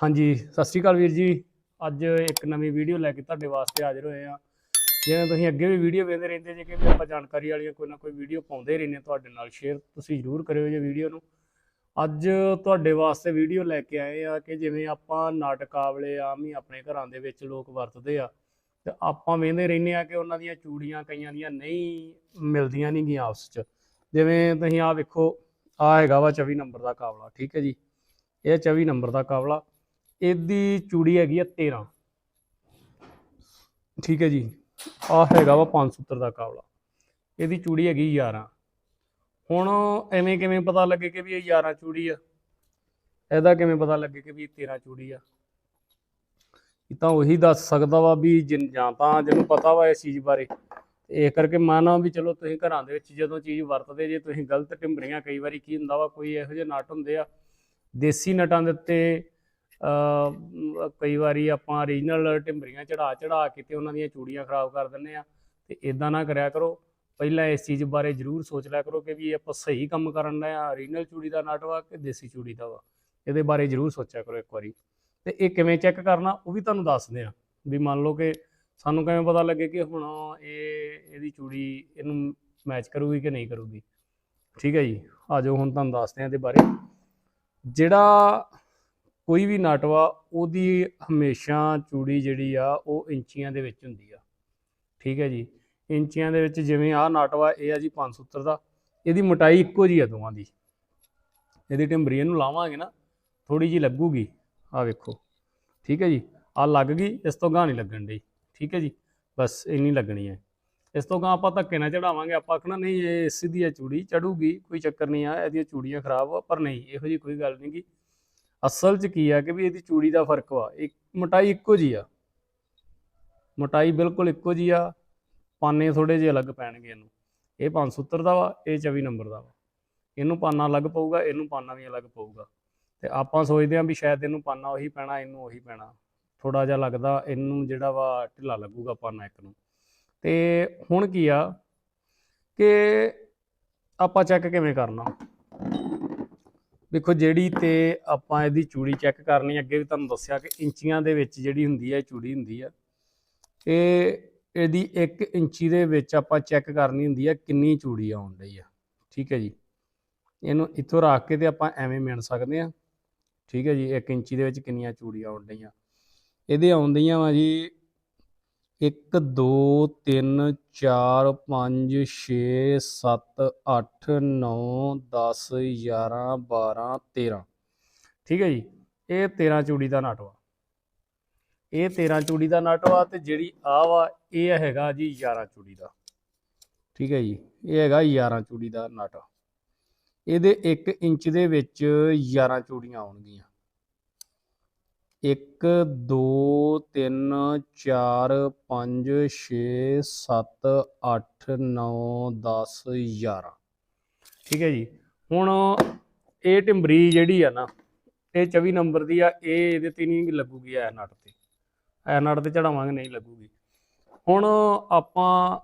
ਹਾਂਜੀ, ਸਤਿ ਸ਼੍ਰੀ ਅਕਾਲ ਵੀਰ ਜੀ। ਅੱਜ ਇੱਕ ਨਵੀਂ ਵੀਡੀਓ ਲੈ ਕੇ ਤੁਹਾਡੇ ਵਾਸਤੇ ਹਾਜ਼ਰ ਹੋਏ ਆ ਜਿਵੇਂ ਤੁਸੀਂ ਅੱਗੇ ਵੀ ਵੀਡੀਓ ਵੇਖਦੇ ਰਹਿੰਦੇ ਜੇ ਕਿ ਵੀ ਆਪਾਂ ਜਾਣਕਾਰੀ ਵਾਲੀਆਂ ਕੋਈ ਨਾ ਕੋਈ ਵੀਡੀਓ ਪਾਉਂਦੇ ਰਹਿੰਦੇ ਹਾਂ ਤੁਹਾਡੇ ਨਾਲ, ਸ਼ੇਅਰ ਤੁਸੀਂ ਜ਼ਰੂਰ ਕਰਿਓ ਜੇ ਵੀਡੀਓ ਨੂੰ। ਅੱਜ ਤੁਹਾਡੇ ਵਾਸਤੇ ਵੀਡੀਓ ਲੈ ਕੇ ਆਏ ਆ ਕਿ ਜਿਵੇਂ ਆਪਾਂ ਨਾਟਕਾਵਲੇ ਆਮ ਹੀ ਆਪਣੇ ਘਰਾਂ ਦੇ ਵਿੱਚ ਲੋਕ ਵਰਤਦੇ ਆ। ਤੇ ਆਪਾਂ ਵੇਖਦੇ ਰਹਿੰਦੇ ਆ ਕਿ ਉਹਨਾਂ ਦੀਆਂ ਚੂੜੀਆਂ ਕਈਆਂ ਦੀਆਂ ਨਹੀਂ ਮਿਲਦੀਆਂ ਨਹੀਂ ਗੀਆਂ ਆਪਸ 'ਚ। ਜਿਵੇਂ ਤੁਸੀਂ ਆ ਵੇਖੋ ਆ ਹੈਗਾ ਵਾ 24 ਨੰਬਰ ਦਾ ਕਾਬਲਾ ਠੀਕ ਹੈ ਜੀ। ਇਹ 24 ਨੰਬਰ ਦਾ ਕਾਬਲਾ ਇਹਦੀ ਚੂੜੀ ਹੈਗੀ ਆ 13 ਠੀਕ ਹੈ ਜੀ। ਆ ਹੈਗਾ ਵਾ 570 ਦਾ ਕਾਵਲਾ ਇਹਦੀ ਚੂੜੀ ਹੈਗੀ 11 ਹੁਣ ਐਵੇਂ ਕਿਵੇਂ ਪਤਾ ਲੱਗੇ ਕਿ ਵੀ ਇਹ 11 ਚੂੜੀ ਆ? ਇਹਦਾ ਕਿਵੇਂ ਪਤਾ ਲੱਗੇ ਕਿ ਵੀ ਇਹ 13 ਚੂੜੀ ਆ? ਇਹ ਤਾਂ ਉਹੀ ਦੱਸ ਸਕਦਾ ਵਾ ਵੀ ਜਾਂ ਤਾਂ ਜਿਹਨੂੰ ਪਤਾ ਵਾ ਇਸ ਚੀਜ਼ ਬਾਰੇ। ਤੇ ਇਹ ਕਰਕੇ ਮਾਨਾ ਵੀ ਚਲੋ ਤੁਸੀਂ ਘਰਾਂ ਦੇ ਵਿੱਚ ਜਦੋਂ ਚੀਜ਼ ਵਰਤਦੇ ਜੇ ਤੁਸੀਂ ਗਲਤ ਟਿੰਬਰੀਆਂ ਕਈ ਵਾਰੀ ਕੀ ਹੁੰਦਾ ਵਾ, ਕੋਈ ਇਹੋ ਜਿਹੇ ਨਟ ਹੁੰਦੇ ਆ, ਦੇਸੀ ਨਟਾਂ ਦੇ ਉੱਤੇ ਕਈ ਵਾਰੀ ਆਪਾਂ ਓਰੀਜਨਲ ਟਿੰਬਰੀਆਂ ਚੜਾ ਚੜਾ ਕੇ ਤੇ ਉਹਨਾਂ ਦੀਆਂ ਚੂੜੀਆਂ ਖਰਾਬ ਕਰ ਦਿੰਦੇ ਆ ਤੇ ਇਦਾਂ ਨਾ ਕਰਿਆ ਕਰੋ। ਪਹਿਲਾਂ ਇਸ ਚੀਜ਼ ਬਾਰੇ ਜ਼ਰੂਰ ਸੋਚ ਲਿਆ ਕਰੋ ਕਿ ਵੀ ਇਹ ਆਪਾਂ ਸਹੀ ਕੰਮ ਕਰਨ ਦਾ ਆ ਓਰੀਜਨਲ ਚੂੜੀ ਦਾ ਨਟ ਵਾ ਕਿ ਦੇਸੀ ਚੂੜੀ ਦਾ ਵਾ। ਇਹਦੇ ਬਾਰੇ ਜ਼ਰੂਰ ਸੋਚਿਆ ਕਰੋ ਇੱਕ ਵਾਰੀ। ਤੇ ਇਹ ਕਿਵੇਂ ਚੈੱਕ ਕਰਨਾ ਉਹ ਵੀ ਤੁਹਾਨੂੰ ਦੱਸਦੇ ਆ ਵੀ ਮੰਨ ਲਓ ਕਿ ਸਾਨੂੰ ਕਿਵੇਂ ਪਤਾ ਲੱਗੇ ਕਿ ਹੁਣ ਇਹ, ਇਹਦੀ ਚੂੜੀ ਇਹਨੂੰ ਮੈਚ ਕਰੂਗੀ ਕਿ ਨਹੀਂ ਕਰੂਗੀ। ਠੀਕ ਹੈ ਜੀ, ਆ ਜਾਓ ਹੁਣ ਤੁਹਾਨੂੰ ਦੱਸਦੇ ਆ ਇਹਦੇ ਬਾਰੇ। ਜਿਹੜਾ ਕੋਈ ਵੀ ਨਾਟਵਾ ਉਹਦੀ ਹਮੇਸ਼ਾ ਚੂੜੀ ਜਿਹੜੀ ਆ ਉਹ ਇੰਚੀਆਂ ਦੇ ਵਿੱਚ ਹੁੰਦੀ ਆ। ਠੀਕ ਹੈ ਜੀ? ਇੰਚੀਆਂ ਦੇ ਵਿੱਚ ਜਿਵੇਂ ਆਹ ਨਾਟਵਾ ਇਹ ਆ ਜੀ 570 ਦਾ। ਇਹਦੀ ਮੋਟਾਈ ਇੱਕੋ ਜੀ ਆ ਦੋਵਾਂ ਦੀ। ਇਹਦੀ ਟਿੰਬਰੀ ਨੂੰ ਲਾਵਾਂਗੇ ਨਾ ਥੋੜੀ ਜੀ ਲੱਗੂਗੀ। ਆ ਵੇਖੋ। ਠੀਕ ਹੈ ਜੀ? ਆ ਲੱਗ ਗਈ, ਇਸ ਤੋਂ ਗਾਂ ਨਹੀਂ ਲੱਗਣ ਡਈ। ਠੀਕ ਹੈ ਜੀ? ਬਸ ਇੰਨੀ ਲੱਗਣੀ ਹੈ। ਇਸ ਤੋਂ ਗਾਂ ਆਪਾਂ ਧੱਕੇ ਨਾਲ ਚੜਾਵਾਂਗੇ। ਆਪਾਂ ਆਖਣਾ, ਨਹੀਂ, ਇਹ ਸਿੱਧੀ ਆ ਚੂੜੀ, ਚੜੂਗੀ, ਕੋਈ ਚੱਕਰ ਨਹੀਂ ਆ, ਇਹਦੀਆਂ ਚੂੜੀਆਂ ਖਰਾਬ ਆ, ਪਰ ਨਹੀਂ, ਇਹੋ ਜੀ ਕੋਈ ਗੱਲ ਨਹੀਂ ਗੀ। ਅਸਲ 'ਚ ਕੀ ਆ ਕਿ ਵੀ ਇਹਦੀ ਚੂੜੀ ਦਾ ਫ਼ਰਕ ਵਾ, ਇੱਕ ਮੋਟਾਈ ਇੱਕੋ ਜੀ ਆ। ਮੋਟਾਈ ਬਿਲਕੁਲ ਇੱਕੋ ਜੀ ਆ, ਪਾਨੇ ਥੋੜੇ ਜਿਹੇ ਅਲੱਗ ਪੈਣਗੇ ਇਹਨੂੰ। ਇਹ 570 ਦਾ ਵਾ, ਇਹ 24 ਨੰਬਰ ਦਾ ਵਾ। ਇਹਨੂੰ ਪਾਨਾ ਅਲੱਗ ਪਊਗਾ, ਇਹਨੂੰ ਪਾਨਾ ਵੀ ਅਲੱਗ ਪਊਗਾ। ਤੇ ਆਪਾਂ ਸੋਚਦੇ ਹਾਂ ਵੀ ਸ਼ਾਇਦ ਇਹਨੂੰ ਪਾਨਾ ਉਹੀ ਪੈਣਾ, ਇਹਨੂੰ ਉਹੀ ਪੈਣਾ। ਥੋੜਾ ਜਿਹਾ ਲੱਗਦਾ ਇਹਨੂੰ ਜਿਹੜਾ ਵਾ ਢਿੱਲਾ ਲੱਗੂਗਾ ਪਾਨਾ ਇੱਕ ਨੂੰ। ਤੇ ਹੁਣ ਕੀ ਆ ਕਿ ਆਪਾਂ ਚੈੱਕ ਕਿਵੇਂ ਕਰਨਾ? ਦੇਖੋ ਜਿਹੜੀ ਤੇ ਆਪਾਂ ਇਹਦੀ ਚੂੜੀ ਚੈੱਕ ਕਰਨੀ, ਅੱਗੇ ਵੀ ਤੁਹਾਨੂੰ ਦੱਸਿਆ ਕਿ ਇੰਚੀਆਂ ਦੇ ਵਿੱਚ ਜਿਹੜੀ ਹੁੰਦੀ ਹੈ ਚੂੜੀ ਹੁੰਦੀ ਆ। ਇਹ ਇਹਦੀ 1 ਇੰਚੀ ਦੇ ਵਿੱਚ ਆਪਾਂ ਚੈੱਕ ਕਰਨੀ ਹੁੰਦੀ ਆ ਕਿੰਨੀ ਚੂੜੀ ਆਉਣ ਡਈ ਆ। ਠੀਕ ਹੈ ਜੀ? ਇਹਨੂੰ ਇੱਥੋਂ ਰੱਖ ਕੇ ਤੇ ਆਪਾਂ ਐਵੇਂ ਮਿਣ ਸਕਦੇ ਆ। ਠੀਕ ਹੈ ਜੀ? 1 ਇੰਚੀ ਦੇ ਵਿੱਚ ਕਿੰਨੀਆਂ ਚੂੜੀਆਂ ਆਉਣ ਡਈਆਂ। ਇਹਦੇ ਆਉਂਦੀਆਂ ਵਾ ਜੀ 1 2 3 4 5 6 7 8 9 10 11 12 13 ਠੀਕ ਹੈ ਜੀ? ਇਹ 13 ਚੂੜੀ ਦਾ ਨਟ ਵਾ ਇਹ 13 ਚੂੜੀ ਦਾ ਨਟ ਵਾ ਤੇ ਜਿਹੜੀ ਆ ਵਾ, ਇਹ ਹੈਗਾ ਜੀ 11 ਚੂੜੀ ਦਾ। ਠੀਕ ਹੈ ਜੀ? ਇਹ ਹੈਗਾ 11 ਚੂੜੀ ਦਾ ਨਟ। ਇਹਦੇ 1 ਇੰਚ ਦੇ ਵਿੱਚ 11 ਚੂੜੀਆਂ ਆਉਣਗੀਆਂ। 1 2 3 4 5 6 7 8 9 10 11 ਠੀਕ ਹੈ ਜੀ। ਹੁਣ ਇਹ ਟਿੰਬਰੀ ਜਿਹੜੀ ਆ ਨਾ, ਇਹ 24 ਨੰਬਰ ਦੀ ਆ, ਇਹ ਇਹਦੇ ਤੇ ਨਹੀਂ ਲੱਗੂਗੀ ਐ ਨਟ ਤੇ। ਐ ਨਟ ਤੇ ਚੜਾਵਾਂਗੇ ਨਹੀਂ ਲੱਗੂਗੀ। ਹੁਣ ਆਪਾਂ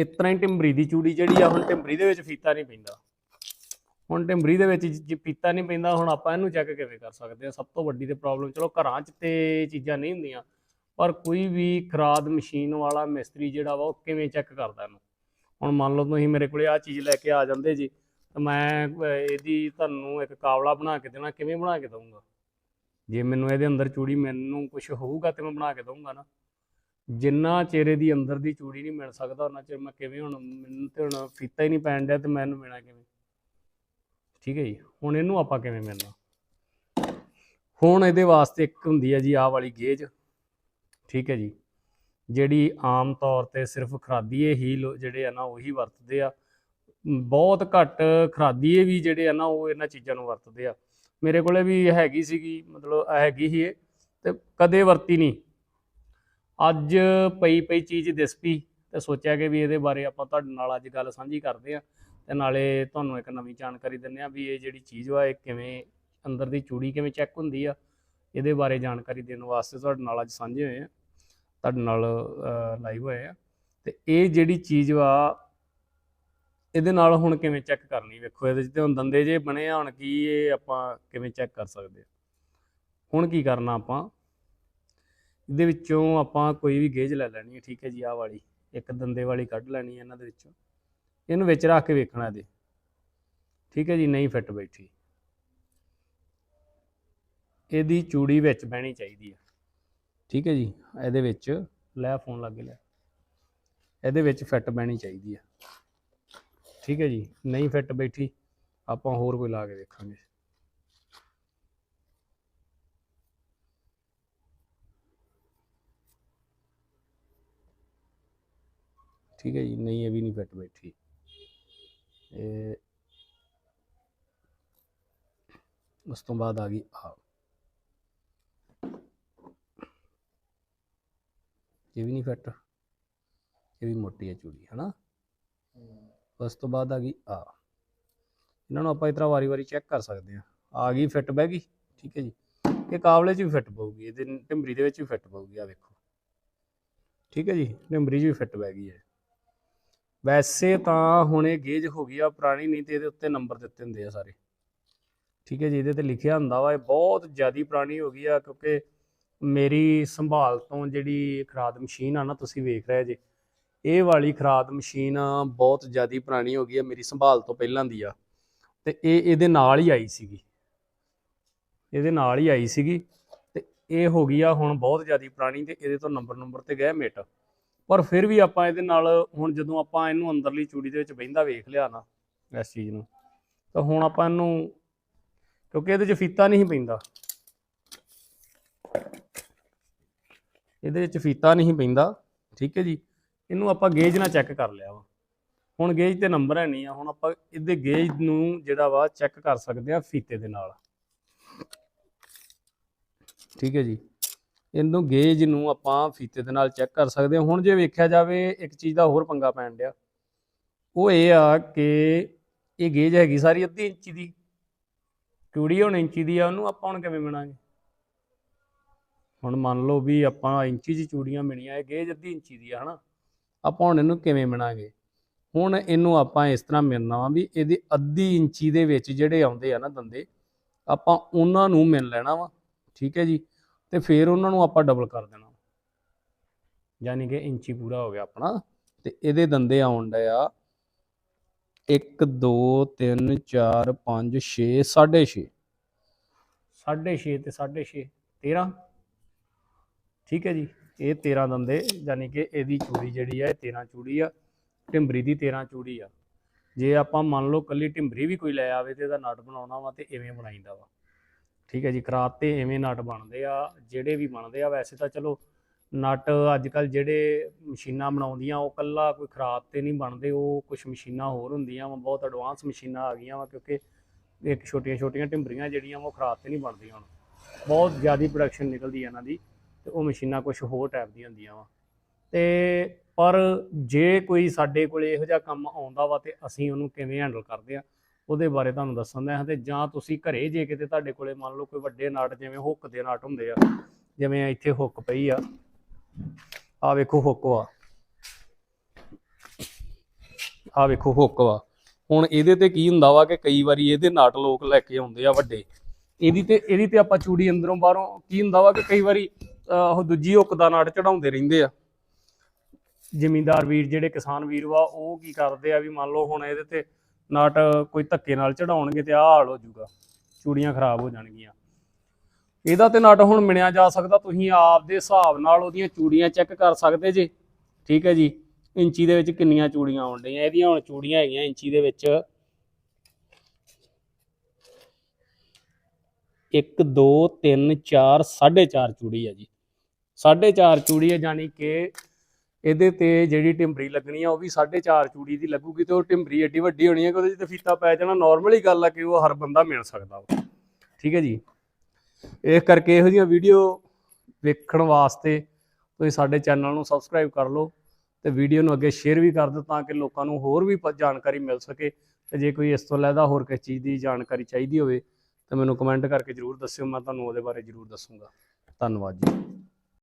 ਇਸ ਤਰ੍ਹਾਂ ਹੀ ਟਿੰਬਰੀ ਦੀ ਚੂੜੀ ਜਿਹੜੀ ਆ, ਹੁਣ ਟਿੰਬਰੀ ਦੇ ਵਿੱਚ ਫੀਤਾ ਨਹੀਂ ਪੈਂਦਾ। ਹੁਣ ਟਿੰਬਰੀ ਦੇ ਵਿੱਚ ਜੇ ਪੀਤਾ ਨਹੀਂ ਪੈਂਦਾ, ਹੁਣ ਆਪਾਂ ਇਹਨੂੰ ਚੈੱਕ ਕਿਵੇਂ ਕਰ ਸਕਦੇ ਆ ਸਭ ਤੋਂ ਵੱਡੀ ਤੇ ਪ੍ਰੋਬਲਮ ਚਲੋ ਘਰਾਂ 'ਚ ਤੇ ਚੀਜ਼ਾਂ ਨਹੀਂ ਹੁੰਦੀਆਂ, ਪਰ ਕੋਈ ਵੀ ਖਰਾਦ ਮਸ਼ੀਨ ਵਾਲਾ ਮਿਸਤਰੀ ਜਿਹੜਾ ਵਾ ਉਹ ਕਿਵੇਂ ਚੈੱਕ ਕਰਦਾ ਇਹਨੂੰ? ਹੁਣ ਮੰਨ ਲਓ ਤੁਸੀਂ ਮੇਰੇ ਕੋਲੇ ਆ ਚੀਜ਼ ਲੈ ਕੇ ਆ ਜਾਂਦੇ ਜੀ, ਤਾਂ ਮੈਂ ਇਹਦੀ ਤੁਹਾਨੂੰ ਇੱਕ ਕਾਵਲਾ ਬਣਾ ਕੇ ਦੇਣਾ, ਕਿਵੇਂ ਬਣਾ ਕੇ ਦਊਂਗਾ? ਜੇ ਮੈਨੂੰ ਇਹਦੇ ਅੰਦਰ ਚੂੜੀ ਮੈਨੂੰ ਕੁਝ ਹੋਊਗਾ ਤੇ ਮੈਂ ਬਣਾ ਕੇ ਦਊਂਗਾ ਨਾ। ਜਿੰਨਾ ਚਿਹਰੇ ਦੀ ਅੰਦਰ ਦੀ ਚੂੜੀ ਨਹੀਂ ਮਿਲ ਸਕਦਾ ਉਹਨਾਂ ਚਿਰ ਮੈਂ ਕਿਵੇਂ ਹੁਣ, ਮੈਨੂੰ ਤੇ ਹੁਣ ਫੀਤਾ ਹੀ ਨਹੀਂ ਪੈਣ ਡਿਆ ਤੇ ਮੈਂ ਇਹਨੂੰ ਮਿਲਾਂ ਕਿਵੇਂ? ਠੀਕ ਹੈ ਜੀ, ਹੁਣ ਇਹਨੂੰ ਆਪਾਂ ਕਿਵੇਂ ਮਿਲਣਾ? ਹੁਣ ਇਹਦੇ ਵਾਸਤੇ ਇੱਕ ਹੁੰਦੀ ਹੈ ਜੀ ਆਹ ਵਾਲੀ ਗੇਜ, ਠੀਕ ਹੈ ਜੀ। ਜਿਹੜੀ ਆਮ ਤੌਰ ਤੇ ਸਿਰਫ ਖਰਾਦੀਏ ਹੀ ਲੋ- ਜਿਹੜੇ ਆ ਨਾ ਉਹੀ ਵਰਤਦੇ ਆ। ਬਹੁਤ ਘੱਟ ਖਰਾਦੀਏ ਵੀ ਜਿਹੜੇ ਆ ਨਾ ਉਹ ਇਹਨਾਂ ਚੀਜ਼ਾਂ ਨੂੰ ਵਰਤਦੇ ਆ। ਮੇਰੇ ਕੋਲੇ ਵੀ ਹੈਗੀ ਸੀਗੀ, ਮਤਲਬ ਹੈਗੀ ਹੀ ਇਹ, ਤੇ ਕਦੇ ਵਰਤੀ ਨਹੀਂ। ਅੱਜ ਪਈ ਪਈ ਚੀਜ਼ ਦਿਸ ਪਈ, ਤੇ ਸੋਚਿਆ ਕਿ ਵੀ ਇਹਦੇ ਬਾਰੇ ਆਪਾਂ ਤੁਹਾਡੇ ਨਾਲ ਅੱਜ ਗੱਲ ਸਾਂਝੀ ਕਰਦੇ ਆ। ਤੇ ਨਾਲੇ ਤੁਹਾਨੂੰ ਇੱਕ ਨਵੀਂ ਜਾਣਕਾਰੀ ਦਿੰਨੇ ਆ ਵੀ ਇਹ ਜਿਹੜੀ ਚੀਜ਼ ਵਾ, ਇਹ ਕਿਵੇਂ ਅੰਦਰ ਦੀ ਚੂੜੀ ਕਿਵੇਂ ਚੈੱਕ ਹੁੰਦੀ ਆ, ਇਹਦੇ ਬਾਰੇ ਜਾਣਕਾਰੀ ਦੇਣ ਵਾਸਤੇ ਤੁਹਾਡੇ ਨਾਲ ਅੱਜ ਸਾਂਝੇ ਹੋਏ ਆ ਤੁਹਾਡੇ ਨਾਲ ਲਾਈਵ ਹੋਏ ਆ ਤੇ ਇਹ ਜਿਹੜੀ ਚੀਜ਼ ਵਾ, ਇਹਦੇ ਨਾਲ ਹੁਣ ਕਿਵੇਂ ਚੈੱਕ ਕਰਨੀ ਵੇਖੋ, ਇਹਦੇ 'ਚ ਤੇ ਹੁਣ ਦੰਦੇ ਜੇ ਬਣੇ ਆ, ਹੁਣ ਕੀ ਇਹ ਆਪਾਂ ਕਿਵੇਂ ਚੈੱਕ ਕਰ ਸਕਦੇ ਆ। ਹੁਣ ਕੀ ਕਰਨਾ ਆਪਾਂ? ਇਹਦੇ ਵਿੱਚੋਂ ਆਪਾਂ ਕੋਈ ਵੀ ਗੇਜ ਲੈ ਲੈਣੀ ਹੈ ਠੀਕ ਹੈ ਜੀ, ਆਹ ਵਾਲੀ, ਇੱਕ ਦੰਦੇ ਵਾਲੀ ਕੱਢ ਲੈਣੀ ਹੈ ਇਹਨਾਂ ਦੇ ਵਿੱਚੋਂ। ਇਹਨੂੰ ਵਿੱਚ ਰੱਖ ਕੇ ਵੇਖਣਾ ਇਹਦੇ। ਠੀਕ ਹੈ ਜੀ, ਨਹੀਂ ਫਿੱਟ ਬੈਠੀ। ਇਹਦੀ ਚੂੜੀ ਵਿੱਚ ਬਹਿਣੀ ਚਾਹੀਦੀ ਹੈ। ਠੀਕ ਹੈ ਜੀ, ਇਹਦੇ ਵਿੱਚ ਲੈ ਫੋਨ ਲੱਗ ਲਿਆ ਇਹਦੇ ਵਿੱਚ ਫਿੱਟ ਬਹਿਣੀ ਚਾਹੀਦੀ ਹੈ। ਠੀਕ ਹੈ ਜੀ, ਨਹੀਂ ਫਿੱਟ ਬੈਠੀ, ਆਪਾਂ ਹੋਰ ਕੋਈ ਲਾ ਕੇ ਦੇਖਾਂਗੇ ਠੀਕ ਹੈ ਜੀ, ਨਹੀਂ, ਇਹ ਵੀ ਨਹੀਂ ਫਿੱਟ ਬੈਠੀ। ਉਸ ਤੋਂ ਬਾਅਦ ਆ ਗਈ ਆ ਇਹ ਵੀ ਨਹੀਂ ਫਿੱਟ ਇਹ ਵੀ ਮੋਟੀ ਹੈ ਚੂੜੀ ਹਨਾ? ਉਸ ਤੋਂ ਬਾਅਦ ਆ ਗਈ ਆ ਇਹਨਾਂ ਨੂੰ ਆਪਾਂ ਇਸ ਤਰ੍ਹਾਂ ਵਾਰੀ-ਵਾਰੀ ਚੈੱਕ ਕਰ ਸਕਦੇ ਆ ਆ ਗਈ ਫਿੱਟ ਬਹਿ ਗਈ ਠੀਕ ਹੈ ਜੀ। ਇਹ ਕਾਬਲੇ 'ਚ ਵੀ ਫਿੱਟ ਪਊਗੀ ਇਹਦੇ ਟਿੰਬਰੀ ਦੇ ਵਿੱਚ ਵੀ ਫਿੱਟ ਪਊਗੀ ਆ ਵੇਖੋ। ਠੀਕ ਹੈ ਜੀ ਟਿੰਬਰੀ 'ਚ ਵੀ ਫਿੱਟ ਬਹਿ ਗਈ ਹੈ। ਵੈਸੇ ਤਾਂ ਹੁਣ ਇਹ ਗੇਜ ਹੋ ਗਈ ਆ ਪੁਰਾਣੀ, ਨਹੀਂ ਤੇ ਇਹਦੇ ਉੱਤੇ ਨੰਬਰ ਦਿੱਤੇ ਹੁੰਦੇ ਆ ਸਾਰੇ। ਠੀਕ ਹੈ ਜੀ, ਇਹਦੇ ਤੇ ਲਿਖਿਆ ਹੁੰਦਾ ਵਾ, ਇਹ ਬਹੁਤ ਜ਼ਿਆਦੀ ਪੁਰਾਣੀ ਹੋ ਗਈ ਆ, ਕਿਉਂਕਿ ਮੇਰੀ ਸੰਭਾਲ ਤੋਂ ਜਿਹੜੀ ਖਰਾਦ ਮਸ਼ੀਨ ਆ ਨਾ, ਤੁਸੀਂ ਵੇਖ ਰਹੇ ਜੇ, ਇਹ ਵਾਲੀ ਖਰਾਦ ਮਸ਼ੀਨ ਬਹੁਤ ਜ਼ਿਆਦੀ ਪੁਰਾਣੀ ਹੋ ਗਈ ਆ, ਮੇਰੀ ਸੰਭਾਲ ਤੋਂ ਪਹਿਲਾਂ ਦੀ ਆ। ਤੇ ਇਹ ਇਹਦੇ ਨਾਲ ਹੀ ਆਈ ਸੀਗੀ। ਇਹਦੇ ਨਾਲ ਹੀ ਆਈ ਸੀਗੀ, ਤੇ ਇਹ ਹੋ ਗਈ ਆ ਹੁਣ ਬਹੁਤ ਜ਼ਿਆਦੀ ਪੁਰਾਣੀ, ਤੇ ਇਹਦੇ ਤੋਂ ਨੰਬਰ ਨੰਬਰ ਤੇ ਗਏ ਮਿਟ। ਪਰ ਫਿਰ ਵੀ ਆਪਾਂ ਇਹਦੇ ਨਾਲ ਹੁਣ ਜਦੋਂ ਆਪਾਂ ਇਹਨੂੰ ਅੰਦਰਲੀ ਚੂੜੀ ਦੇ ਵਿੱਚ ਬਹਿੰਦਾ ਵੇਖ ਲਿਆ ਨਾ, ਇਸ ਚੀਜ਼ ਨੂੰ, ਤਾਂ ਹੁਣ ਆਪਾਂ ਇਹਨੂੰ, ਕਿਉਂਕਿ ਇਹਦੇ 'ਚ ਫੀਤਾ ਨਹੀਂ ਪੈਂਦਾ। ਇਹਦੇ ਵਿੱਚ ਫੀਤਾ ਨਹੀਂ ਪੈਂਦਾ, ਠੀਕ ਹੈ ਜੀ। ਇਹਨੂੰ ਆਪਾਂ ਗੇਜ ਨਾਲ ਚੈੱਕ ਕਰ ਲਿਆ ਵਾ। ਹੁਣ ਗੇਜ ਤੇ ਨੰਬਰ ਹੈ ਨਹੀਂ ਆ, ਹੁਣ ਆਪਾਂ ਇਹਦੇ ਗੇਜ ਨੂੰ ਜਿਹੜਾ ਵਾ ਚੈੱਕ ਕਰ ਸਕਦੇ ਆ ਫੀਤੇ ਦੇ ਨਾਲ। ਠੀਕ ਹੈ ਜੀ। ਇਹਨੂੰ ਗੇਜ ਨੂੰ ਆਪਾਂ ਫੀਤੇ ਦੇ ਨਾਲ ਚੈੱਕ ਕਰ ਸਕਦੇ ਹਾਂ। ਹੁਣ ਜੇ ਵੇਖਿਆ ਜਾਵੇ, ਇੱਕ ਚੀਜ਼ ਦਾ ਹੋਰ ਪੰਗਾ ਪੈਣ ਡਿਆ। ਉਹ ਇਹ ਆ ਕਿ ਇਹ ਗੇਜ ਹੈਗੀ ਸਾਰੀ ਅੱਧੀ ਇੰਚੀ ਦੀ। ਚੂੜੀ ਹੁਣ ਇੰਚੀ ਦੀ ਆ, ਉਹਨੂੰ ਆਪਾਂ ਹੁਣ ਕਿਵੇਂ ਮਿਣਾਂਗੇ ਹੁਣ ਮੰਨ ਲਓ ਵੀ ਆਪਾਂ ਇੰਚੀ 'ਚ ਚੂੜੀਆਂ ਮਿਣੀਆਂ ਇਹ ਗੇਜ ਅੱਧੀ ਇੰਚੀ ਦੀ ਆ, ਹਨਾ? ਆਪਾਂ ਹੁਣ ਇਹਨੂੰ ਕਿਵੇਂ ਮਿਣਾਂਗੇ ਹੁਣ ਇਹਨੂੰ ਆਪਾਂ ਇਸ ਤਰ੍ਹਾਂ ਮਿਲਣਾ ਵਾ ਵੀ ਇਹਦੇ ਅੱਧੀ ਇੰਚੀ ਦੇ ਵਿੱਚ ਜਿਹੜੇ ਆਉਂਦੇ ਆ ਨਾ ਦੰਦੇ, ਆਪਾਂ ਉਹਨਾਂ ਨੂੰ ਮਿਲ ਲੈਣਾ ਵਾ। ਠੀਕ ਹੈ ਜੀ? ਤੇ ਫਿਰ ਉਹਨਾਂ ਨੂੰ ਆਪਾਂ ਡਬਲ ਕਰ ਦੇਣਾ। ਯਾਨੀ ਕਿ ਇੰਚੀ ਪੂਰਾ ਹੋ ਗਿਆ ਆਪਣਾ। ਤੇ ਇਹਦੇ ਦੰਦੇ ਆਉਣ ਡੇ ਆ। 1 2 3 4 5 6 6.5 6.5 ਤੇ 6.5 13 ਠੀਕ ਹੈ ਜੀ। ਇਹ 13 ਦੰਦੇ, ਯਾਨੀ ਕਿ ਇਹਦੀ ਚੂੜੀ ਜਿਹੜੀ ਆ, ਇਹ 13 ਚੂੜੀ ਆ। ਢਿੰਬਰੀ ਦੀ 13 ਚੂੜੀ ਆ। ਜੇ ਆਪਾਂ ਮੰਨ ਲਓ ਕੱਲੀ ਢਿੰਬਰੀ ਵੀ ਕੋਈ ਲੈ ਆਵੇ ਤੇ ਇਹਦਾ ਨਟ ਬਣਾਉਣਾ ਵਾ ਤੇ ਇਵੇਂ ਬਣਾਈਦਾ ਵਾ। ਠੀਕ ਹੈ ਜੀ ਕਰਾਤ ਤੇ ਐਵੇਂ ਨਟ ਬਣਦੇ ਆ, ਜਿਹੜੇ ਵੀ ਬਣਦੇ ਆ, ਵੈਸੇ ਤਾਂ ਚਲੋ ਨਟ ਅੱਜ ਕੱਲ ਜਿਹੜੇ ਮਸ਼ੀਨਾਂ ਬਣਾਉਂਦੀਆਂ, ਉਹ ਕੱਲਾ ਕੋਈ ਖਰਾਤ ਤੇ ਨਹੀਂ ਬਣਦੇ, ਉਹ ਕੁਝ ਮਸ਼ੀਨਾਂ ਹੋਰ ਹੁੰਦੀਆਂ ਵਾ, ਬਹੁਤ ਐਡਵਾਂਸ ਮਸ਼ੀਨਾਂ ਆ ਗਈਆਂ ਵਾ, ਕਿਉਂਕਿ ਇੱਕ ਛੋਟੀਆਂ ਛੋਟੀਆਂ ਟਿੰਬਰੀਆਂ ਜਿਹੜੀਆਂ ਵਾ, ਉਹ ਖਰਾਤ ਤੇ ਨਹੀਂ ਬਣਦੀਆਂ ਹੁਣ। ਬਹੁਤ ਜ਼ਿਆਦੀ ਪ੍ਰੋਡਕਸ਼ਨ ਨਿਕਲਦੀ ਹੈ ਇਹਨਾਂ ਦੀ ਤੇ ਉਹ ਮਸ਼ੀਨਾਂ ਕੁਝ ਹੋਰ ਟਾਈਪ ਦੀਆਂ ਹੁੰਦੀਆਂ ਵਾ। ਤੇ ਪਰ ਜੇ ਕੋਈ ਸਾਡੇ ਕੋਲ ਇਹੋ ਜਿਹਾ ਕੰਮ ਆਉਂਦਾ ਵਾ ਤੇ ਅਸੀਂ ਉਹਨੂੰ ਕਿਵੇਂ ਹੈਂਡਲ ਕਰਦੇ ਆ? ਉਹਦੇ ਬਾਰੇ ਤੁਹਾਨੂੰ ਦੱਸਣ ਦਾ ਤੇ ਜਾਂ ਤੁਸੀਂ ਘਰੇ ਜੇ ਕਿਤੇ ਤੁਹਾਡੇ ਕੋਲੇ ਮੰਨ ਲਓ ਕੋਈ ਵੱਡੇ ਨਾਟ ਜਿਵੇਂ ਹੁੱਕ ਦੇ ਨਾਟ ਹੁੰਦੇ ਆ, ਜਿਵੇਂ ਇੱਥੇ ਹੁੱਕ ਪਈ ਆ ਆ ਵੇਖੋ ਹੁੱਕ ਵਾ। ਆ ਵੇਖੋ ਹੁੱਕ ਵਾ। ਹੁਣ ਇਹਦੇ ਤੇ ਕੀ ਹੁੰਦਾ ਵਾ ਕਿ ਕਈ ਵਾਰੀ ਇਹਦੇ ਨਾਟ ਲੋਕ ਲੈ ਕੇ ਆਉਂਦੇ ਆ ਵੱਡੇ। ਇਹਦੀ ਤੇ ਇਹਦੀ ਤੇ ਆਪਾਂ ਚੂੜੀ ਅੰਦਰੋਂ ਬਾਹਰੋਂ ਕੀ ਹੁੰਦਾ ਵਾ ਕਿ ਕਈ ਵਾਰੀ ਉਹ ਦੂਜੀ ਹੁੱਕ ਦਾ ਨਾਟ ਚੜਾਉਂਦੇ ਰਹਿੰਦੇ ਆ। ਜ਼ਿਮੀਂਦਾਰ ਵੀਰ ਜਿਹੜੇ ਕਿਸਾਨ ਵੀਰ ਵਾ, ਉਹ ਕੀ ਕਰਦੇ ਆ ਵੀ ਮੰਨ ਲਓ ਹੁਣ ਇਹਦੇ ਤੇ ਨਾਟ ਕੋਈ ਧੱਕੇ ਨਾਲ ਚੜਾਉਣਗੇ ਤੇ ਆਹ ਹਾਲ ਹੋ ਜਾਊਗਾ। ਚੂੜੀਆਂ ਖਰਾਬ ਹੋ ਜਾਣਗੀਆਂ। ਇਹਦਾ ਤੇ ਨਟ ਹੁਣ ਮਿਣਿਆ ਜਾ ਸਕਦਾ, ਤੁਸੀਂ ਆਪ ਦੇ ਹਿਸਾਬ ਨਾਲ ਉਹਦੀਆਂ ਚੂੜੀਆਂ ਚੈੱਕ ਕਰ ਸਕਦੇ ਜੇ। ਠੀਕ ਹੈ ਜੀ? ਇੰਚੀ ਦੇ ਵਿੱਚ ਕਿੰਨੀਆਂ ਚੂੜੀਆਂ ਆਉਣ ਡਈਆਂ? ਇਹਦੀਆਂ ਹੁਣ ਚੂੜੀਆਂ ਹੈਗੀਆਂ ਇੰਚੀ ਦੇ ਵਿੱਚ। 1 2 3 4 4.5 ਚੂੜੀ ਹੈ ਜੀ। 4.5 ਚੂੜੀ ਹੈ ਜਾਨੀ ਕਿ ਇਹਦੇ ਤੇ ਜਿਹੜੀ ਟਿੰਬਰੀ ਲੱਗਣੀ ਆ, ਉਹ ਵੀ 4.5 ਚੂੜੀ ਦੀ ਲੱਗੂਗੀ ਤੇ ਉਹ ਟਿੰਬਰੀ ਏਡੀ ਵੱਡੀ ਹੋਣੀ ਹੈ ਕਿ ਉਹਦੇ 'ਚ ਫੀਤਾ ਪੈ ਜਾਣਾ। ਨਾਰਮਲ ਹੀ ਗੱਲ ਆ ਕਿ ਉਹ ਹਰ ਬੰਦਾ ਮਿਲ ਸਕਦਾ ਵਾ। ਠੀਕ ਹੈ ਜੀ? ਇਸ ਕਰਕੇ ਇਹੋ ਜਿਹੀਆਂ ਵੀਡੀਓ ਵੇਖਣ ਵਾਸਤੇ ਤੁਸੀਂ ਸਾਡੇ ਚੈਨਲ ਨੂੰ ਸਬਸਕ੍ਰਾਈਬ ਕਰ ਲਓ ਤੇ ਵੀਡੀਓ ਨੂੰ ਅੱਗੇ ਸ਼ੇਅਰ ਵੀ ਕਰ ਦਿਓ ਤਾਂ ਕਿ ਲੋਕਾਂ ਨੂੰ ਹੋਰ ਵੀ ਪ- ਜਾਣਕਾਰੀ ਮਿਲ ਸਕੇ ਤੇ ਜੇ ਕੋਈ ਇਸ ਤੋਂ ਲੈਦਾ ਹੋਰ ਕਿਸੇ ਚੀਜ਼ ਦੀ ਜਾਣਕਾਰੀ ਚਾਹੀਦੀ ਹੋਵੇ ਤਾਂ ਮੈਨੂੰ ਕਮੈਂਟ ਕਰਕੇ ਜਰੂਰ ਦੱਸਿਓ। ਮੈਂ ਤੁਹਾਨੂੰ ਉਹਦੇ ਬਾਰੇ ਜਰੂਰ ਦੱਸੂੰਗਾ। ਧੰਨਵਾਦ ਜੀ।